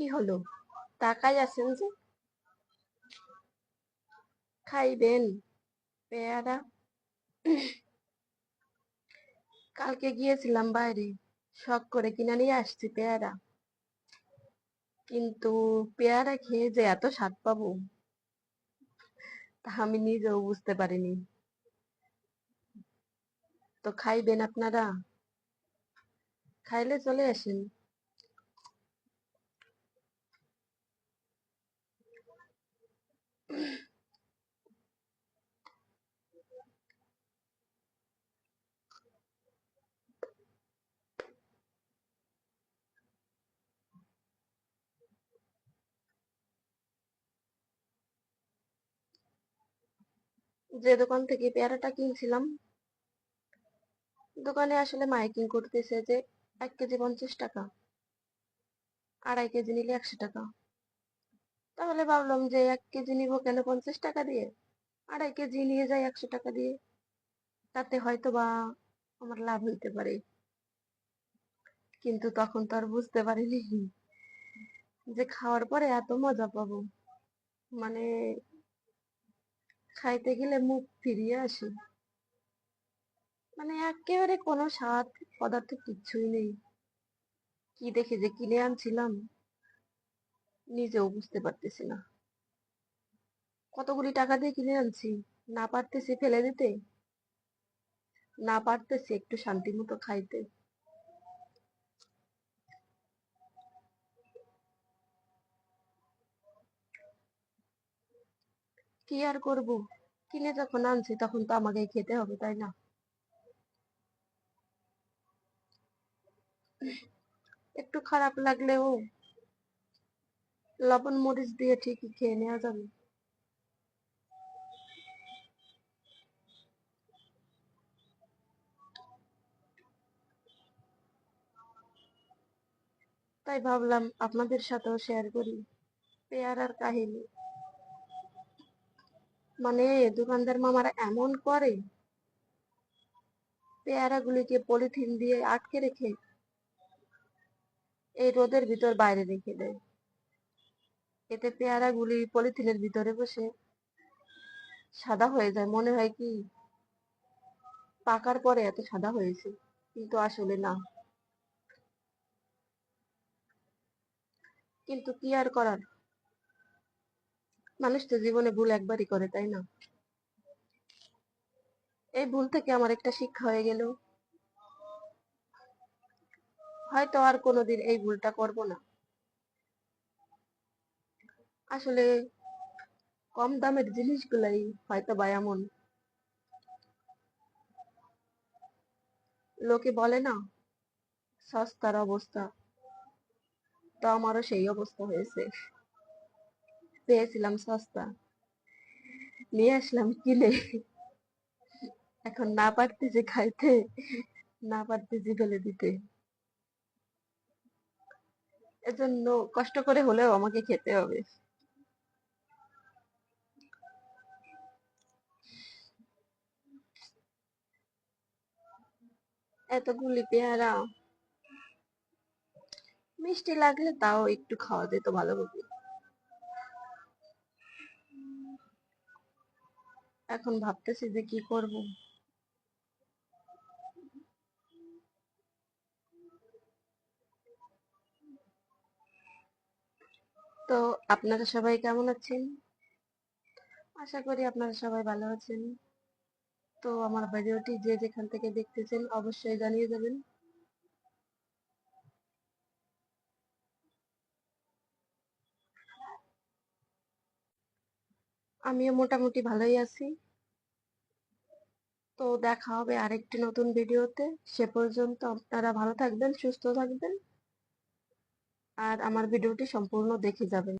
কি হলো? তাকাই আছেন যে? খাইবেন, পেয়ারা। কালকে গিয়েছিলাম বাইরে, শখ করে কিনে নিয়ে আসছি পেয়ারা। কিন্তু পেয়ারা খেয়ে যে এত স্বাদ পাবো, তা আমি নিজেও বুঝতে পারিনি। তো খাইবেন আপনারা? খাইলে চলে আসেন। যে দোকান থেকে পেয়ারাটা কিনছিলাম, দোকানে আসলে মাইকিং করতেছে যে, এক কেজি পঞ্চাশ টাকা, আড়াই কেজি নিলে একশো টাকা। তাহলে ভাবলাম যে এক কেজি নিবো কেন পঞ্চাশ টাকা দিয়ে? আড়াই কেজি নিয়ে যাই একশো টাকা দিয়ে। তাতে হয়তো বা আমার লাভ হইতে পারে। কিন্তু তখন তো আর বুঝতে পারিনি যে খাওয়ার পরে এত মজা পাবো। মানে খাইতে গেলে মুখ ফিরিয়ে আসে। মানে একেবারে কোনো স্বাদ পদার্থ কিচ্ছুই নেই। কি দেখে যে কিনে আনছিলাম। নিজেও বুঝতে পারতেছি না। কতগুলি টাকা দিয়ে কিনে আনছি? না পারতেছি ফেলে দিতে? না পারতেছি একটু শান্তি মতো খাইতে? কি আর করব? কিনে যখন আনছি তখন তো আমাকে খেতে হবে, তাই না? একটু খারাপ লাগলেও লবণ মরিচ দিয়ে ঠিকই খেয়ে নেওয়া যাবে। তাই ভাবলাম আপনাদের সাথেও শেয়ার করি। পেয়ারার কাহিনী। মানে দোকানদার মামারা এমন করে, পেয়ারাগুলিকে পলিথিন দিয়ে আটকে রেখে এই রোদের ভিতর বাইরে রেখে দেয়। এতে পেয়ারাগুলি পলিথিনের ভিতরে বসে সাদা হয়ে যায়। মনে হয় কি, পাকার পরে এত সাদা হয়েছে, কিন্তু আসলে না। কিন্তু কি আর করার? মানুষ তো জীবনে ভুল একবারই করে, তাই না? এই ভুল থেকে আমার একটা শিক্ষা হয়ে গেল। হয়তো আর কোনোদিন এই ভুলটা করব না। আসলে কম দামের জিনিসগুলাই হয়তো বা এমন। লোকে বলে না, সস্তার অবস্থা। তো আমারও সেই অবস্থা হয়েছে। পেয়েছিলাম সস্তা। নিয়ে আসলাম কিনে। এখন না পারতেছি খাইতে, না পারতেছি ফেলে দিতে। এজন্য কষ্ট করে হলেও আমাকে খেতে হবে। এতগুলি পেয়ারা। মিষ্টি লাগলে তাও একটু খাওয়া যেত ভালো হবে এখন ভাবতেছি যে কি করব। তো আপনারা সবাই কেমন আছেন? আশা করি আপনারা সবাই ভালো আছেন। তো আমার ভিডিওটি যে যেখান থেকে দেখতেছেন অবশ্যই জানিয়ে যাবেন আমিও মোটামুটি ভালোই আছি। তো দেখা হবে আরেকটি নতুন ভিডিওতে। সে পর্যন্ত আপনারা ভালো থাকবেন, সুস্থ থাকবেন। আর আমার ভিডিওটি সম্পূর্ণ দেখে যাবেন।